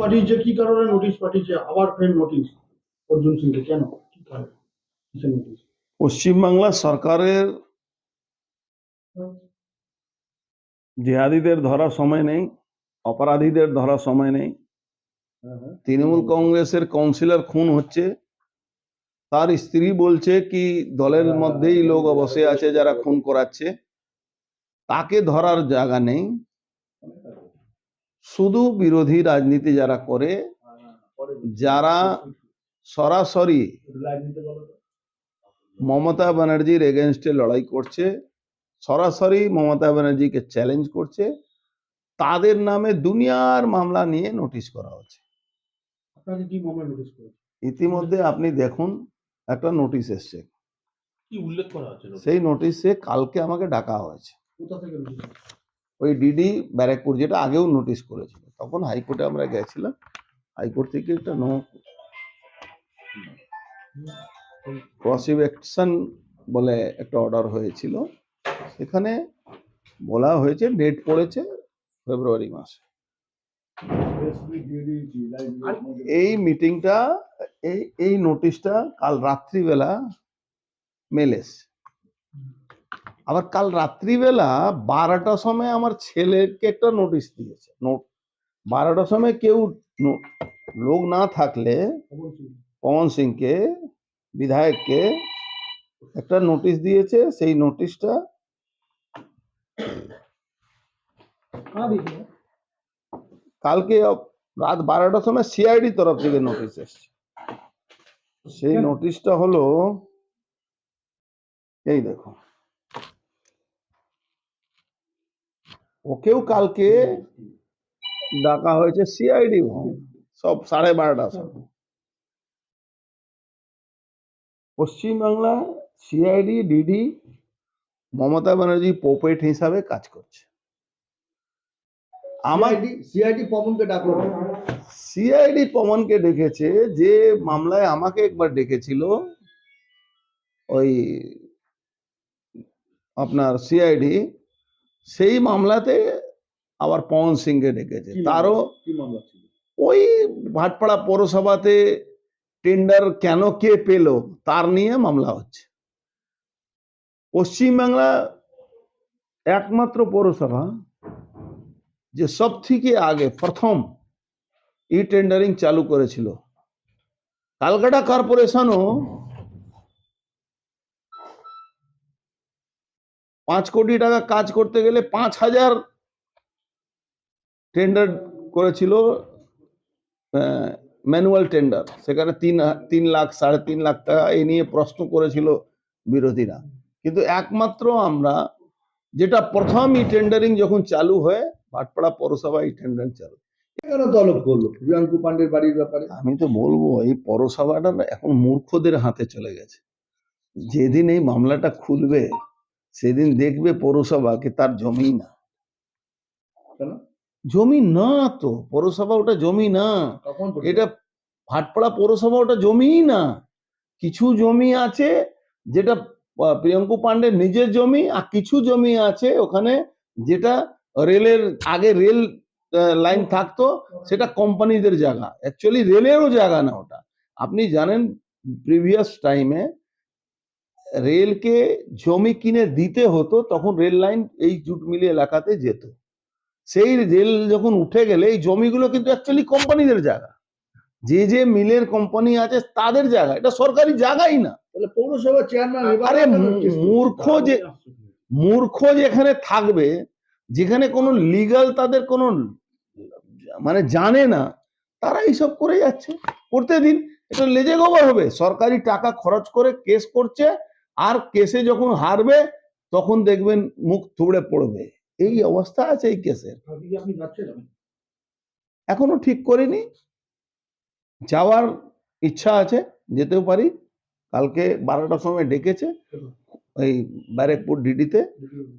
পাঠিয়েছে কি কারণে নোটিশ পাঠিয়েছে? আবার ফের নোটিশ অর্জুন সিংকে কেন? কি কারণে? নোটিশ পশ্চিমবাংলা সরকারের জেহাদিদের ধরার সময় নেই অপরাধীদের ধরার সময় নেই। তৃণমূল কংগ্রেসের কাউন্সিলর খুন হচ্ছে। তার স্ত্রী বলছে কি দলের মধ্যেই লোক বসে আছে যারা খুন করাচ্ছে। তাকে ধরার জায়গা নেই। শুধু বিরোধী রাজনীতি যারা করে যারা সরাসরি মমতা ব্যানার্জির এগেনস্টে লড়াই করছে সরাসরি মমতা ব্যানার্জিকে চ্যালেঞ্জ করছে তাদের নামে দুনিয়ার মামলা নিয়ে নোটিশ করা হচ্ছে। ইতিমধ্যে আপনি দেখুন একটা নোটিশ এসছে। সেই নোটিশে কালকে আমাকে ডাকা হয়েছে। কোথা থেকে নোটিশ ওই ডিডি ব্যারাকপুর যেটা আগেও নোটিশ করেছিল। তখন হাইকোর্টে আমরা গেছিলাম, হাইকোর্ট থেকে একটা নো প্রসিকিউশন বলে একটা অর্ডার হয়েছিল। সেখানে বলা হয়েছে ডেট পড়েছে ফেব্রুয়ারি মাসে। এই মিটিংটা এই এই নোটিশটা কাল রাত্রিবেলা মেল এসছে। আবার কাল রাত্রিবেলা বারোটার সময় আমার ছেলেকে একটা নোটিশ দিয়েছে। নোট বারোটার সময় কেউ লোক না থাকলে পবন সিংকে বিধায়ককে একটা নোটিশ দিয়েছে সেই নোটিশটা কালকে রাত বারোটার সময় সিআইডি তরফ থেকে নোটিশ এসছে। সেই নোটিশটা হলো এই দেখো। ওকেও কালকে ডাকা হয়েছে সিআইডি সব সাড়ে বারোটার সময় Paschimbangla CID DD Mamata Banerjee puppet হিসাবে কাজ করছে। আমার সিআইডি সিআইডি পবনকে ডাকলো সিআইডি পবনকে ডেকেছে যে মামলায় আমাকে একবার ডেকেছিল ওই আপনার সিআইডি সেই মামলাতে আবার পবন সিংকে ডেকেছে। তারও ওই ভাটপাড়া পৌরসভাতে টেন্ডার কেন কে পেল তার নিয়ে মামলা হচ্ছে। পশ্চিমবাংলা একমাত্র পৌরসভা যে সব থেকে আগে প্রথম ই টেন্ডারিং চালু করেছিল। কালকাটা কর্পোরেশনও পাঁচ কোটি টাকা কাজ করতে গেলে পাঁচ হাজার টেন্ডার করেছিল ম্যানুয়াল টেন্ডার সেখানে তিন তিন লাখ সাড়ে তিন লাখ টাকা এ নিয়ে প্রশ্ন করেছিল বিরোধীরা। কিন্তু একমাত্র আমরা যেটা প্রথম ই টেন্ডারিং যখন চালু হয় ভাটপাড়া পৌরসভা ই টেন্ডারিং চালু। কেন তলব করল? প্রিয়াঙ্কু পান্ডের বাড়ির ব্যাপারে? আমি তো বলব এই পৌরসভাটা এখন মূর্খদের হাতে চলে গেছে। যেদিন এই মামলাটা খুলবে সেদিন দেখবে পৌরসভা কি তার জমি না। কেন? জমি না তো পৌরসভা ওটা জমি না। এটা ভাটপাড়া পৌরসভা ওটা জমিই না। কিছু জমি আছে যেটা প্রিয়ঙ্কু পান্ডের নিজের জমি আর কিছু জমি আছে ওখানে যেটা রেলের আগে রেল লাইন থাকতো সেটা কোম্পানিদের জায়গা। অ্যাকচুয়ালি রেলেরও জায়গা না ওটা। আপনি জানেন প্রিভিয়াস টাইমে রেলকে জমি কিনে দিতে হতো তখন রেল লাইন এই জুট মিলি এলাকাতে যেত। সেই রেল যখন উঠে গেলে এই জমিগুলো কিন্তু অ্যাকচুয়ালি কোম্পানিদের জায়গা। যে যে মিলের কোম্পানি আছে তাদের জায়গা। এটা সরকারি জায়গাই না। তাহলে পৌরসভার চেয়ারম্যান আরে মূর্খ যে মূর্খ যেখানে থাকবে যেখানে কোনো লিগাল তাদের কোনো মানে জানে না তারা এইসব করে যাচ্ছে। করতে দিন এটা লেজে গোবর হবে। সরকারি টাকা খরচ করে কেস করছে আর কেসে যখন হারবে তখন দেখবেন মুখ থুবড়ে পড়বে। এই অবস্থা আছে এই কেসের। এখনও ঠিক করিনি। যাওয়ার ইচ্ছা আছে যেতেও পারি। কালকে বারোটার সময় ডেকেছে এই ব্যারেকপুর ডিডিতে।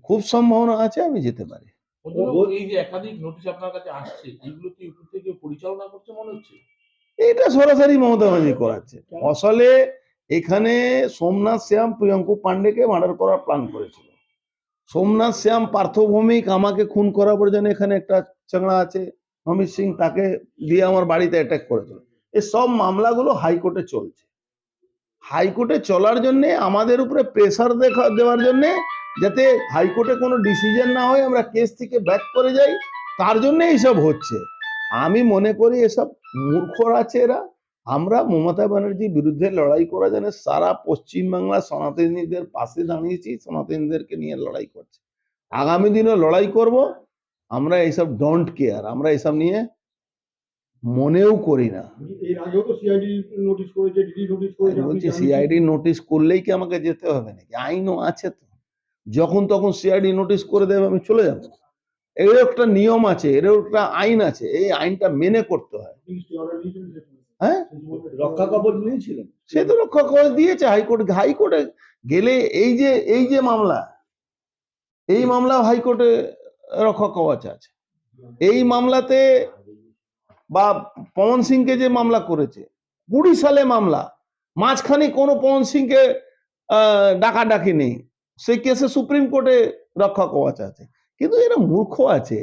খুব সম্ভাবনা আছে আমি যেতে পারি। এই যে একাধিক নোটিশ আপনার কাছে আসছে এগুলো কি উপর থেকে পরিচালনা করছে মনে হচ্ছে? এটা সরাসরি মমতা ব্যানার্জি করাচ্ছে। আসলে এখানে সোমনাথ শ্যাম প্রিয়ঙ্কু পান্ডেকে মার্ডার করার প্ল্যান করেছিল। সোমনাথ শ্যাম পার্থভৌমিক আমাকে খুন করার পর যেন এখানে একটা চাংড়া আছে, অমিত সিং তাকে দিয়ে আমার বাড়িতে অ্যাটাক করেছিল। এই সব মামলাগুলো হাইকোর্টে চলছে। হাইকোর্টে চলার জন্য, আমাদের উপরে প্রেসার দেখা, দেওয়ার জন্য যাতে হাইকোর্টে কোনো ডিসিশন না হয়, আমরা কেস থেকে ব্যাক করে যাই, তার জন্য এইসব হচ্ছে। আমি মনে করি এসব মূর্খর আছে এরা। আমরা মমতা ব্যানার্জির বিরুদ্ধে লড়াই করার জন্য সারা পশ্চিমবাংলা সনাতনীদের পাশে দাঁড়িয়েছি সনাতনীদেরকে নিয়ে লড়াই করছি। আগামী দিনে লড়াই করব আমরা এইসব ডোন্ট কেয়ার আমরা এইসব নিয়ে মনেও করি না। এর আগেও তো সিআইডি নোটিশ করেছে ডিডি নোটিশ করেছে আমি আপনি বলছি সিআইডি নোটিশ করলেই কি আমাকে যেতে হবে নাকি? আইনও আছে তো। যখন তখন সিআইডি নোটিশ করে দেবে আমি চলে যাব। এর একটা নিয়ম আছে এর একটা আইন আছে এই আইনটা মেনে করতে হয়। হ্যাঁ? রক্ষা কবচ নিয়েছিলেন। সে তো রক্ষা করে দিয়েছে হাইকোর্ট হাইকোর্টে গেলে এই যে এই যে মামলা এই মামলা হাইকোর্টে রক্ষা কবচ আছে। এই মামলাতে বা পবন সিংকে যে মামলা করেছে কুড়ি সালে মামলা মাঝখানে কোনো পবন সিংকে আহ, ডাকাডাকি নেই। সেই কেসে সুপ্রিম কোর্টে রক্ষা কবচ আছে। কিন্তু এরা মূর্খ আছে।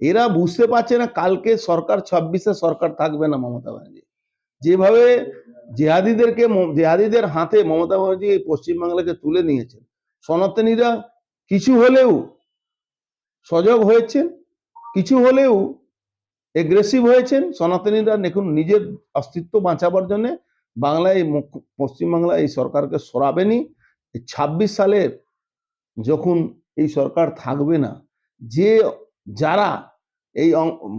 এরা বুঝতে পারছে না কালকে সরকার ছাব্বিশে সরকার থাকবে না মমতা ব্যানার্জি। যেভাবে জেহাদিদেরকে জেহাদিদের হাতে মমতা ব্যানার্জি এই পশ্চিমবাংলাকে তুলে নিয়েছেন, সনাতনীরা কিছু হলেও সজাগ হয়েছেন, কিছু হলেও এগ্রেসিভ হয়েছেন। সনাতনীরা দেখুন, নিজের অস্তিত্ব বাঁচাবার জন্য বাংলায় পশ্চিমবাংলা এই সরকারকে সরাবেনি। ছাব্বিশ সালে যখন এই সরকার থাকবে না, যে যারা এই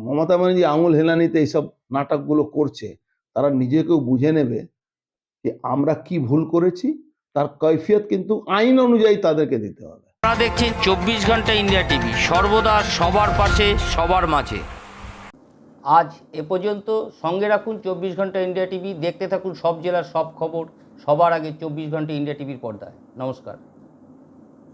মমতা ব্যানার্জি আঙুল হেলানিতে এইসব নাটকগুলো করছে তারা নিজেকেও বুঝে নেবে যে আমরা কি ভুল করেছি তার কৈফিয়ত কিন্তু আইন অনুযায়ী তাদেরকে দিতে হবে। আপনারা দেখছেন চব্বিশ ঘণ্টা ইন্ডিয়া টিভি সর্বদা সবার পাশে সবার মাঝে। আজ এ পর্যন্ত সঙ্গে রাখুন চব্বিশ ঘণ্টা ইন্ডিয়া টিভি দেখতে থাকুন সব জেলার সব খবর সবার আগে চব্বিশ ঘণ্টা ইন্ডিয়া টিভির পর্দায়। নমস্কার।